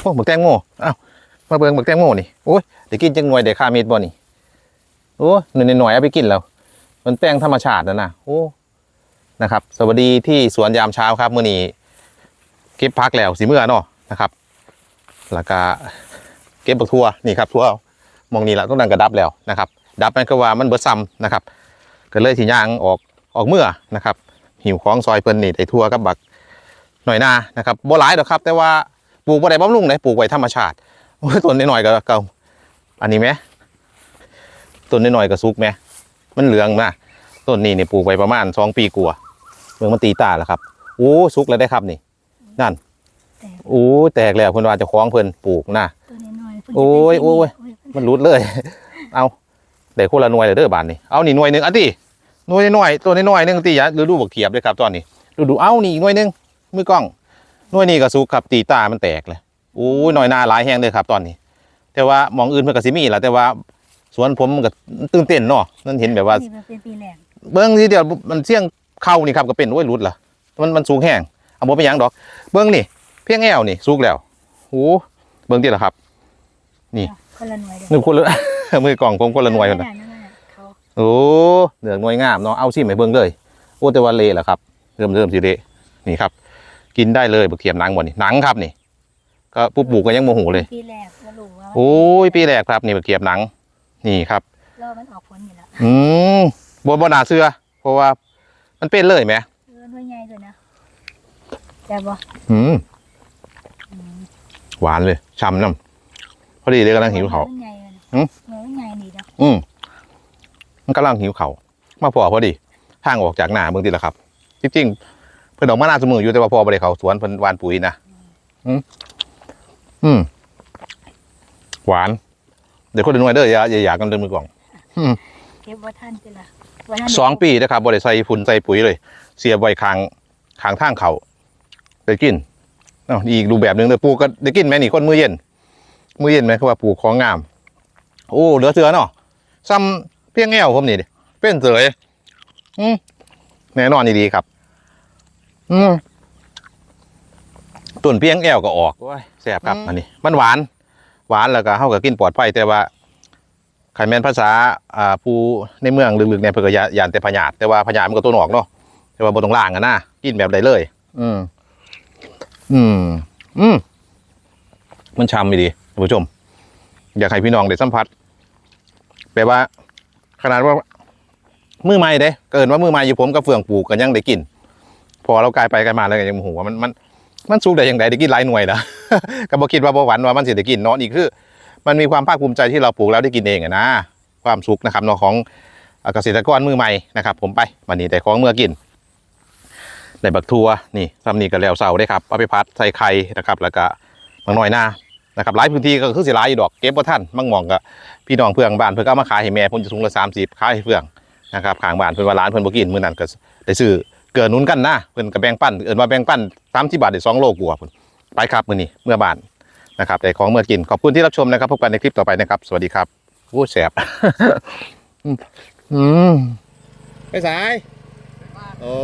โอ้หมึกแตงโมอ้าวมาเบิ่งหมึกแตงโมนี่โอ้ยเดี๋ยวกินจังหน่วยเดี๋ยวข้ามีดบ่นี่โอ้หน่อยหน่อยๆเอาไปกินแล้ว มันแป้งธรรมชาตินะนะโอ้นะครับ สวัสดีที่สวนยามเช้าครับมื้อนี้เก็บพักแล้วสิเมื่อเนาะนะครับแล้วก็เก็บบักทั่วนี่ครับทั่วมองนี่ละต้องดังกระดับแล้วนะครับ ดับมันก็ว่ามันเบิดซ้ำนะครับ ก็เลยที่ย่างออกออกเมื่อนะครับ หิวของซอยเพิ่นนี่ได้ทั่วกับบักหน่อยหน้านะครับบ่หลายดอกครับ แต่ว่า ปลูกบ่ได้บำรุงเลยปลูกไว้ธรรมชาติโอ้ยต้นน้อยๆก็เก่าอันนี้ไหมต้นน้อยๆก็สุกไหมมันเหลืองนะต้นนี้นี่ปลูกไว้ประมาณสองปีกว่าเมืองมันตีตาแล้วครับโอ้สุกแล้วได้ครับนี่ นั่นแตกโอ้ยแตกแล้วเพิ่นว่าเจะคล้าของเพิ่นปลูกนะตัวน้อยๆเพิ่นโอ้ยโอ้ยมันรุดเลย เอาได้คนละหน่วยเลยเด้อบานนี่เอานี่หน่วยหนึ่งอะติหน่วยน้อยๆตัวน้อยๆหนึงติอย่าฤดูบักเขียบเลยครับตอนนี้ฤดูเอ้านี่อีกหน่วยหนึงมือกล้อง หน่วยนี้ก็สุกครับตีตามันแตกเลยโอ้ยหน่อยหน้าหลายแห้งเลยครับตอนนี้ แต่ว่าหมองอื่นเพิ่นก็สิมีแหละแต่ว่าสวนผมมันก็ตื่นเต้นเนาะนั่นเห็นแบบว่านี่มันเป็นปีแรกเบิ้งทีเดียวมันเสี่ยงเข้านี่ครับก็เป็นโอ้ยรุดล่ะมันมันสูงแห้งเอาบ่ไปนหยังดอก เบิ้งนี่ เพียงแอวนี่สุกแล้วโอ้เบิ้งติล่ะครับ นี่คนละหน่วยเด้นึกคนละ มือกล่องผมคนละหน่วยกักันนนะนั่นน่ะเขาโอ้เหนือหน่วยงามเนาะเอาสิไม่เบิ่งเลยโอ้แต่ว่าเละแหละครับ เริ่มเริ่มสิเละนี่ครับ กินได้เลยบักเขียบหนังบ่นี่หนังครับนี่ก็ปุ๊บปลูกก็ยังโมโหเลย ปีแรกก็รู้ว่าโอ้ยปีแรกครับนี่บักเขียบหนัง นี่ครับรอมันออกผลอยู่แล้วอืมบ่บ่น่าเชื่อเพราะว่า มันเป็นเลยไหมเออหน่วยใหญ่ด้วยนะแต่บ่อืมอืมหวานเลยช่ำน้ำพอดีเลยกำลังหิวเขาวหน่วยใหญ่เลยนะหืม หน่วยใหญ่นี่เด้ออืมมันกำลังหิวเขาวมาพอพอดีทางออกจากหน้าเบิ่งติละครับจริงๆเพิ่นออกมาหน้าเสมออยู่แต่ว่าพอบ่ได้เข้าสวนเพิ่นหวานปุ๋ยนะอืมอืมหวาน เดี๋ยวคนละหน่วยเด้ออย่าอย่าอยากกันเดินมือกล่องเก็บบ่ทันติล่ะบ่ทันสองปีนะครับบ่ได้ใส่ฝุ่นใส่ปุ๋ยเลย เสียบไว้ข้างข้างทางเขาได้กินอ้าวอีกรูปแบบหนึงเด้อปลูกก็ได้กินไหมนี่คนมือเย็น มือเย็นไหมคือว่าปลูกของงาม โอ้เหลือเสือเนาะซ้ำเพียงแง่วผมนี่ดิเป็นเสยอืมแน่นอนดีๆครับ อืมต้นเพียงแอวก็ออกโอ้ยแซ่บครับอืมอันนี้ มันหวาน หวานแล้วก็เฮาก็กินปลอดภัยแต่ว่าไข่แมนภาษาอ่าผู้ในเมืองลึกๆเนี่ยเพิ่นก็ยานยานแต่พญาตแต่ว่าพญาตมันก็ตัวนอกเนาะแต่ว่าบ่ต้องล่างกันนะกินแบบใดเลย อืม อืม อืม มันช้ำดีท่านผู้ชม อยากให้พี่น้องได้สัมผัสแปลว่า ขนาดว่า มือใหม่เด้เกินว่ามือใหม่อยู่ผมกับเฟืองปลูกกันยังได้กิน พอเรากลายไปกลายมาแล้วก็ยังโมโหว่ามันมันมันสุกได้ยังไงได้กินหลายหน่วยนะก็บ่คิดว่าบ่หวันว่ามันสิได้กินเนาะนี่คือ มันมีความภาคภูมิใจที่เราปลูกแล้วได้กินเองอะนะความสุขนะครับเนาะของเกษตรกรมือใหม่นะครับ ผมไปวันนี้แต่ของเมื่อกินได้บักทัวนี่ทำนี่ก็แล้วเสาได้ครับเอาไปพัดใส่ไข่นะครับ แล้วก็มังน้อยหน้านะครับหลายพื้นที่ก็คือสิหลายดอกเก็บบ่าทันมั่งมองก็พี่น้องเพื่อนบ้านเพิ่นก็เอามาขายให้แม่เพิ่นจะถุงละ30ขายให้เพื่อนนะครับขางบ้านเพิ่นว่าร้านเพิ่นบ่กินมื้อนั้นก็ได้ซื้อ เกิดนุนกันนะเพิ่นก็แบงปั้นเอิ้นว่าแบ่งปั้นสามสิบาทได้สองโลกว่าพุ่นไปครับมื้อนี้เมื่อบานนะครับแต่ของเมื่อกินขอบคุณที่รับชมนะครับพบกันในคลิปต่อไปนะครับ สวัสดีครับผู้แสบอืมไปสายโอ้